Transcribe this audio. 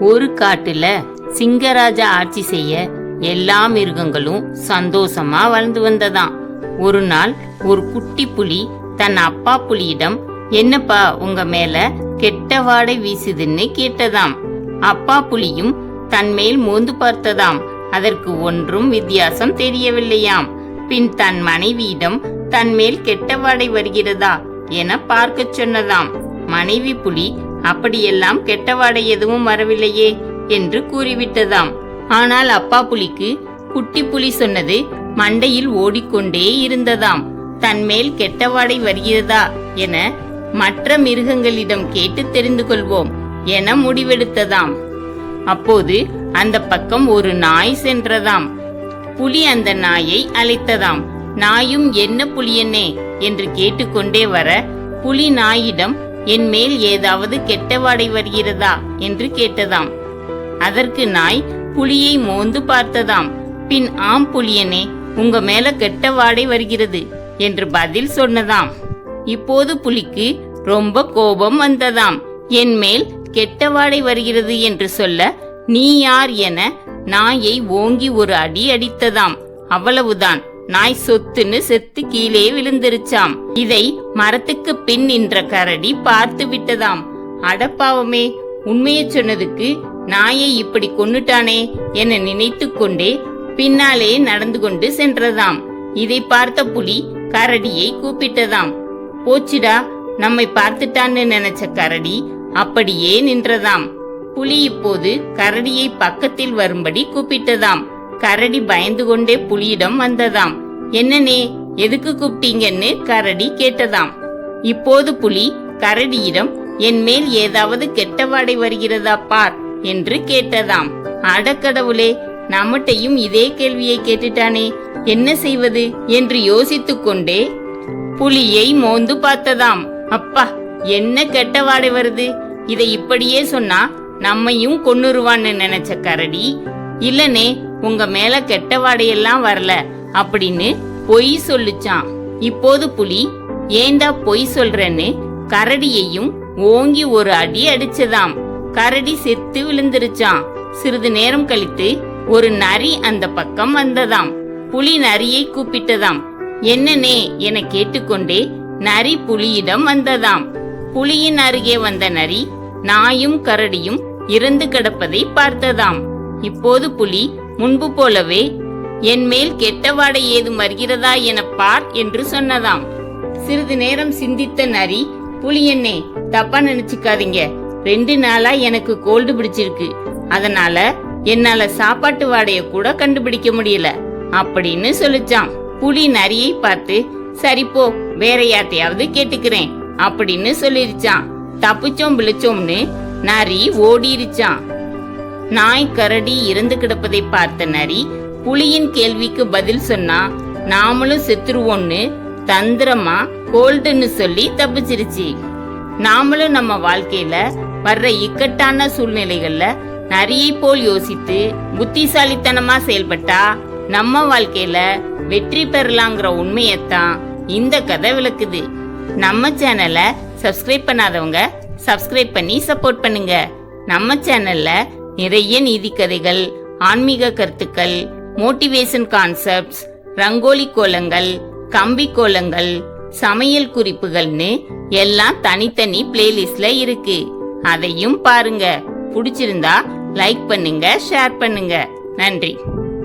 ஒரு காட்டுல சிங்கராஜா ஆட்சி செய்ய எல்லா மிருகங்களும் சந்தோஷமா வளர்ந்து வந்ததாம். ஒரு நாள் ஒரு குட்டி புலி தன் அப்பா புலியிடம் என்னப்பா உங்க மேல கெட்ட வாடை வீசுதுன்னு கேட்டதாம். அப்பா புலியும் தன் மேல் மோந்து பார்த்ததாம். அதற்கு ஒன்றும் வித்தியாசம் தெரியவில்லையாம். பின் தன் மனைவியிடம் தன் மேல் கெட்ட வாடை வருகிறதா? என பார்க்கச் சொன்னதாம். மனைவி புலி அப்படியெல்லாம் கெட்டவாடை எதுவும் வரவில்லையே என்று கூறிவிட்டதாம். ஆனால் அப்பா புலிக்கு குட்டி புலி சொன்னது மண்டையில் ஓடிக்கொண்டே இருந்ததாம். தன்மேல் கெட்டவாடை வருகிறதா என மற்ற மிருகங்களிடம் கேட்டு தெரிந்து கொள்வோம் என முடிவெடுத்ததாம். அப்போது அந்த பக்கம் ஒரு நாய் சென்றதாம். புலி அந்த நாயை அழைத்ததாம். நாயும் என்ன புலியனே? என்று கேட்டுக்கொண்டே வர புலி நாயிடம் என் மேல் ஏதாவது கெட்ட வாடை வருகிறதா? என்று கேட்டதாம். அதற்கு நாய் புலியை மோந்து பார்த்ததாம். பின் ஆம் புலியனே உங்க மேல கெட்ட வாடை வருகிறது என்று பதில் சொன்னதாம். இப்போது புலிக்கு ரொம்ப கோபம் வந்ததாம். என் மேல் கெட்ட வாடை வருகிறது என்று சொல்ல நீ யார் என நாயை ஓங்கி ஒரு அடி அடித்ததாம். அவ்வளவுதான். நாய் சொத்துன்னு செத்து கீழே விழுந்துருச்சாம். இதை மரத்துக்கு பின் நின்ற கரடி பார்த்து விட்டதாம். அடப்பாவமே உண்மையை சொன்னதுக்கு நாயை இப்படி கொன்னுட்டானே என நினைத்து கொண்டே பின்னாலே நடந்து கொண்டு சென்றதாம். இதை பார்த்த புலி கரடியை கூப்பிட்டதாம். போச்சுடா நம்மை பார்த்துட்டான்னு நினைச்ச கரடி அப்படியே நின்றதாம். புலி இப்போது கரடியை பக்கத்தில் வரும்படி கூப்பிட்டதாம். கரடி பயந்து கொண்டே புலியிடம் வந்ததாம். என்னனே எதுக்கு கூப்பிட்டீங்கன்னு? கரடி கேட்டதாம். இப்போது புலி கரடியிடம் என் மேல் ஏதாவது கெட்ட வாடை வருகிறதா பார் என்று கேட்டதாம். அடக்கடவுளே நம்மட்டையும் இதே கேள்வியை கேட்டுட்டானே என்ன செய்வது? என்று யோசித்துக் கொண்டே புலியை மோந்து பார்த்ததாம். அப்பா என்ன கெட்ட வாடை வருது? இதை இப்படியே சொன்னா நம்மையும் கொன்னுருவான்னு நினைச்ச கரடி இல்லனே உங்க மேல கெட்ட வாடையெல்லாம் வரல அப்படின்னு பொய் சொல்லுச்சான் இப்போது புலி ஏண்டா பொய் சொல்றேன்னு கரடியையும் ஓங்கி ஒரு அடி அடிச்சதாம். கரடி செத்து விழுந்துருச்சான் சிறிது நேரம் கழித்து ஒரு நரி அந்த பக்கம் வந்ததாம். புலி நரியை கூப்பிட்டதாம். என்னனே என கேட்டுக்கொண்டே நரி புலியிடம் வந்ததாம். புலியின் அருகே வந்த நரி நாயும் கரடியும் இறந்து கிடப்பதை பார்த்ததாம். இப்போது புலி முன்பு போலவே என் மேல் கெட்ட வாடை ஏதும் வருகிறதா என பார் என்று சொன்னதாம். சிறிது நேரம் சிந்தித்த நரி புலியண்ணே தப்பா நினைச்சுக்காதீங்க. ரெண்டு நாளா எனக்கு கோல்டு பிடிச்சிருக்கு. அதனால என்னால சாப்பாட்டு வாடைய கூட கண்டுபிடிக்க முடியல அப்படின்னு சொல்லிச்சான் புலி நரியை பார்த்து சரி போ வேற யார்ட்டையாவது கேட்டுக்கிறேன் அப்படின்னு சொல்லிருச்சான் தப்பிச்சோம் பிழைச்சோம்னு நரி ஓடிருச்சான் நாய் கரடி இறந்து கிடப்பதை பார்த்த நரி புலியின் கேள்விக்கு பதில் சொன்னா நாமளும் செத்துருவோன்னு தந்திரமா கோல்டுன்னு சொல்லி தப்பிச்சிருச்சு. நாமளும் நம்ம வாழ்க்கையில வர்ற இக்கட்டான சூழ்நிலைகள்ல நரியை போல் யோசித்து புத்திசாலித்தனமா செயல்பட்டா நம்ம வாழ்க்கையில வெற்றி பெறலாங்கிற உண்மையத்தான் இந்த கதை விளக்குது. நம்ம சேனலை சப்ஸ்கிரைப் பண்ணாதவங்க சப்ஸ்கிரைப் பண்ணி சப்போர்ட் பண்ணுங்க. நம்ம சேனல்ல நிறைய நீதி கதைகள் ஆன்மீக கருத்துக்கள் மோட்டிவேஷன் கான்செப்ட்ஸ் ரங்கோலி கோலங்கள் கம்பி கோலங்கள் சமையல் குறிப்புகள்னு எல்லாம் தனித்தனி பிளேலிஸ்ட்ல இருக்கு. அதையும் பாருங்க. பிடிச்சிருந்தா லைக் பண்ணுங்க ஷேர் பண்ணுங்க. நன்றி.